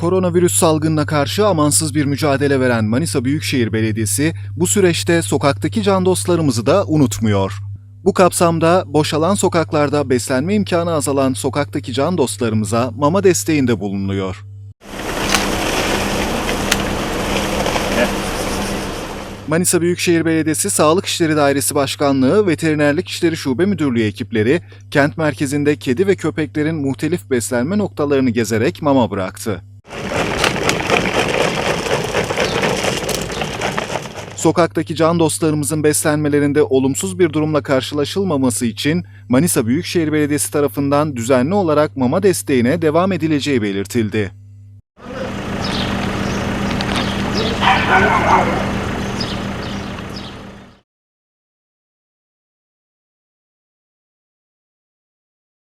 Koronavirüs salgınına karşı amansız bir mücadele veren Manisa Büyükşehir Belediyesi bu süreçte sokaktaki can dostlarımızı da unutmuyor. Bu kapsamda boşalan sokaklarda beslenme imkanı azalan sokaktaki can dostlarımıza mama desteğinde bulunuyor. Manisa Büyükşehir Belediyesi Sağlık İşleri Dairesi Başkanlığı, Veterinerlik İşleri Şube Müdürlüğü ekipleri kent merkezinde kedi ve köpeklerin muhtelif beslenme noktalarını gezerek mama bıraktı. Sokaktaki can dostlarımızın beslenmelerinde olumsuz bir durumla karşılaşılmaması için Manisa Büyükşehir Belediyesi tarafından düzenli olarak mama desteğine devam edileceği belirtildi.